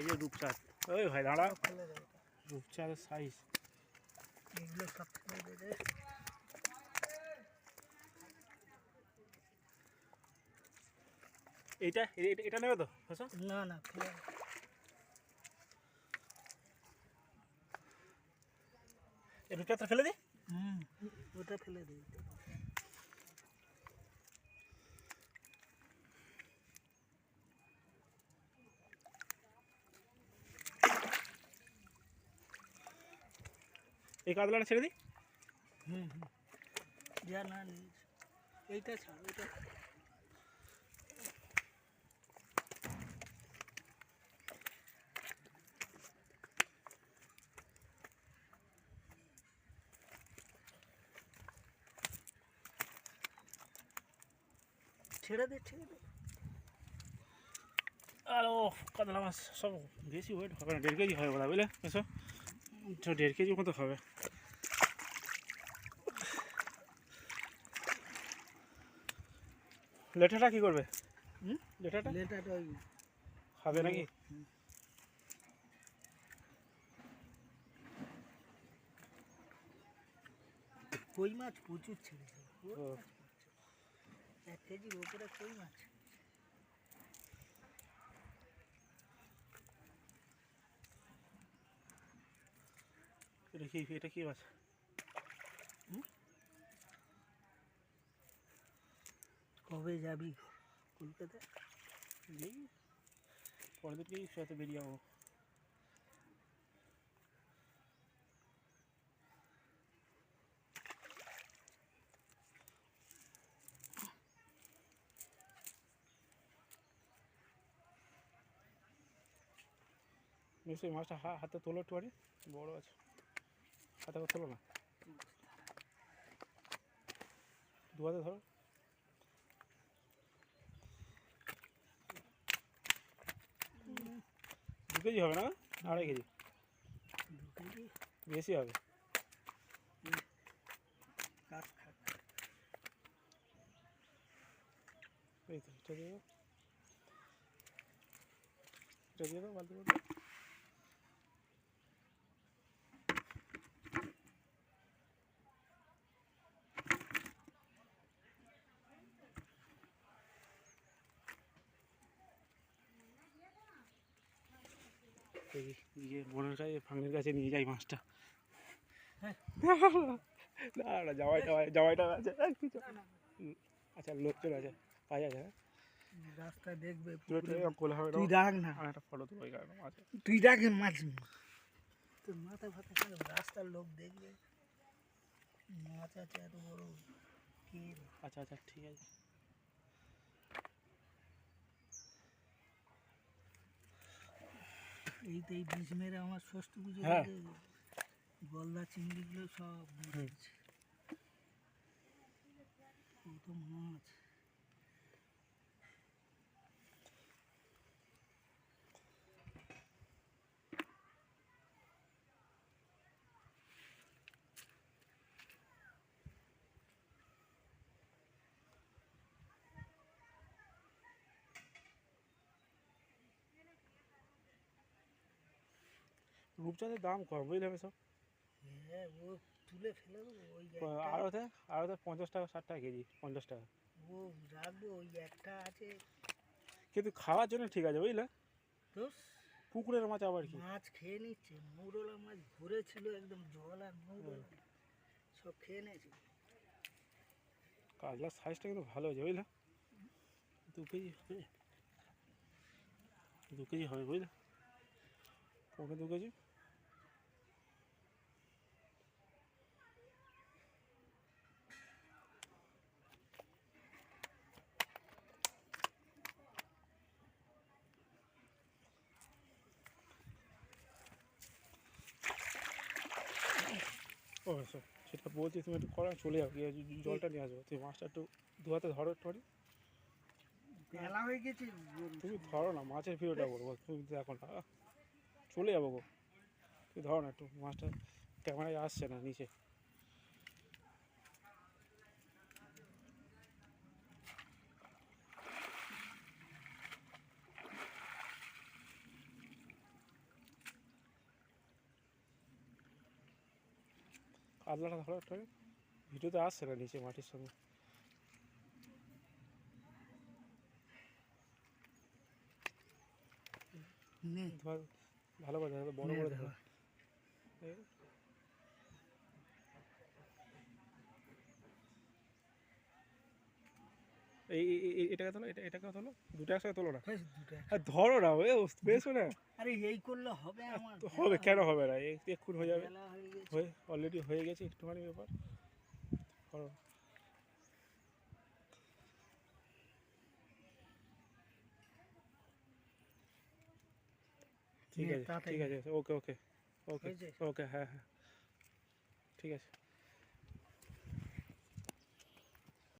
সাইজের রূপচাঁদ। ওই ভাই দাঁড়া। রূপচাঁদের সাইজ এগুলো সব এইটা এটা- এটা নেবে তো না না। রূপচাঁদটা ফেলে দিই হুম ওটা ফেলে দিই এই কাতলাটা ছেড়ে দিই? হুম হুম। না। এইটা ছাড় এইটা। ছাড়। দে, ছেড়ে দে। আর কাতলা মাছ সব বেশি ওয়েট হবে না, দেড় কেজি হবে বোধ বুঝলে? এসো। তো দেড় কেজির মতো হবে। লেটাটা কি করবে? হুম? লেটাটা খাবে নাকি? কই মাছ? প্রচুর ছেড়েছে। এক কেজির ওপরে কই মাছ? এটা কি এটা কি মাছ? কবে যাবি কলকাতা? এই পরের সাথে বেরিয়ে যাব। নিশ্চয়ই মাছটা হাতে তোলো একটু বড় আছে। হাতে করে তোলো না। দু হাতে ধরো। দু কেজি হবে না? আড়াই কেজি বেশি হবে। এই তো, এটা দিয়ে দিয়ে দাও বালতি। এই গিয়ে বোনের কাছে ভাঙের কাছে নিয়ে যাই মাছটা। হ্যাঁ। না না জামাই টামাই জামাইটা আছে। আর কিছু। হুম, আচ্ছা লোকজন আছে পাওয়া যাচ্ছে হ্যাঁ রাস্তা দেখবে তুই ডাক না? একটা ফটো তুলো আছে তুই ডাক মাছ তোর মাথা খারাপ রাস্তার লোক দেখবে। মাছ আছে এত বড় আচ্ছা আচ্ছা ঠিক আছে। এই তো এই বিষ মেরে আমার ষষ্ঠ পুজো হ্যাঁ। গলদা চিংড়িগুলো সব কত মাছ। রূপচাঁদের দাম কম বুঝলে সব? হ্যাঁ ও তুলে ফেলে ওই আড়তে আড়তে পঞ্চাশ টাকা ষাট টাকা কেজি পঞ্চাশ টাকা। ও রাখব ওই একটা আছে। কিন্তু খাওয়ার জন্য ঠিক আছে বুঝলে? তো পুকুরের মাছ আবার কি? মাছ খেয়ে নিচ্ছে মৌরলা মাছ ভরেছিল একদম জল আর মৌরলা। সব খেয়ে নিয়েছে। কাতলার সাইজটা কিন্তু ভালো হয়েছে বুঝলে? দু কেজি হবে। দু কেজি হবে বুঝলে? পনেরো দু কেজি। ও স্যার সেটা বলছি তুমি একটু করো চলে যাও গিয়ে জলটা নিয়ে আসব। তুমি মাছটা একটু দু হাতে ধরো একটু আরে। বেলা হয়ে গেছে তুমি ধরো না মাছের ভিডিওটা বলব তুমি দেখো না। চলে যাব গো। তুমি ধরো না একটু মাছটা ক্যামেরায় আসছে না নিচে। আদলাটা ধরো একটা। ভিডিওতে আসছে না নিচে মাটির সঙ্গে? ভালো করে ধরো বড় করে ধর। এই। এটাকে তোলো এটা এটাকে তোলো দুটো একসাথে তোলো না। আর ধরো না বেশ না। আরে এই করলে হবে আমার। হবে কেন হবে না? এক্ষুনি হয়ে যাবে। হয়ে অলরেডি হয়ে গেছে একটুখানি ব্যাপার। করো ঠিক আছে ঠিক আছে ওকে ওকে ওকে ওকে হ্যাঁ হ্যাঁ। ঠিক আছে।